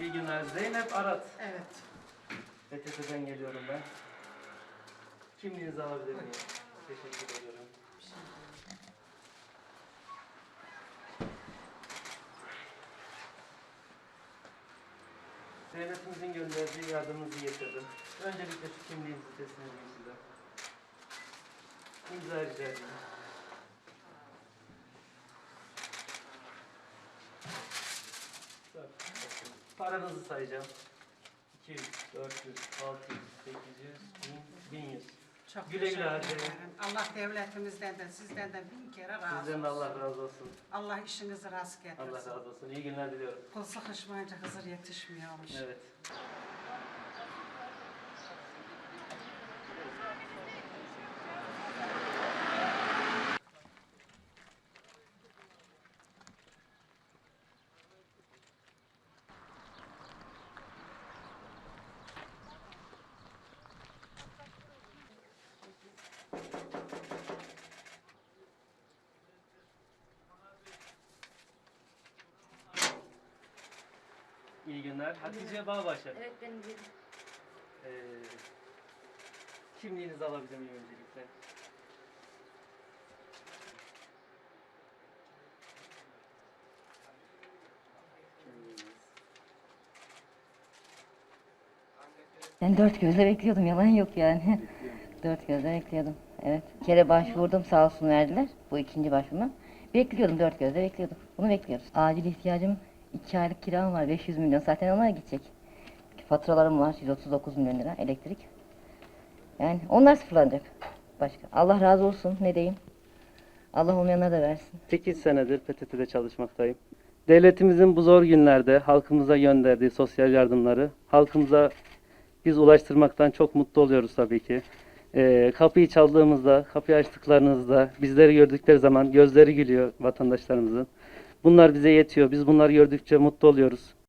İyi günler. Zeynep Arat. Evet. PTT'den geliyorum ben. Kimliğinizi alabilir miyim? Teşekkür ediyorum. Devletimizin gönderdiği yardımınızı getirdim. Öncelikle şu kimliğinizi teslim edeyim size. İmza rica ediyorum. Paranızı sayacağım. 200, 400, 600, 800, 1000, 1100. Çok Güle güle teşekkür harcayın. ederim. Allah devletimizden de sizden de bin kere razı Sizden de olsun. Allah razı olsun. Allah işinizi rast getirsin. Allah razı olsun. İyi günler diliyorum. Kul sıkışmayınca Hızır yetişmiyormuş. Evet. İyi günler. Hatice Bağbaşı. Evet benim bir Ee, kimliğinizi alabilir miyim öncelikle? Ben dört gözle bekliyordum yalan yok yani. dört gözle bekliyordum. Evet. Bir kere başvurdum sağ olsun verdiler. Bu ikinci başvurma. Bekliyordum dört gözle bekliyordum. Bunu bekliyoruz. Acil ihtiyacım iki aylık kiram var 500 milyon zaten ona gidecek. Faturalarım var 139 milyon lira elektrik. Yani onlar sıfırlanacak. Başka. Allah razı olsun ne diyeyim. Allah olmayanlara da versin. 8 senedir PTT'de çalışmaktayım. Devletimizin bu zor günlerde halkımıza gönderdiği sosyal yardımları halkımıza biz ulaştırmaktan çok mutlu oluyoruz tabii ki. Ee, kapıyı çaldığımızda, kapıyı açtıklarınızda bizleri gördükleri zaman gözleri gülüyor vatandaşlarımızın. Bunlar bize yetiyor. Biz bunları gördükçe mutlu oluyoruz.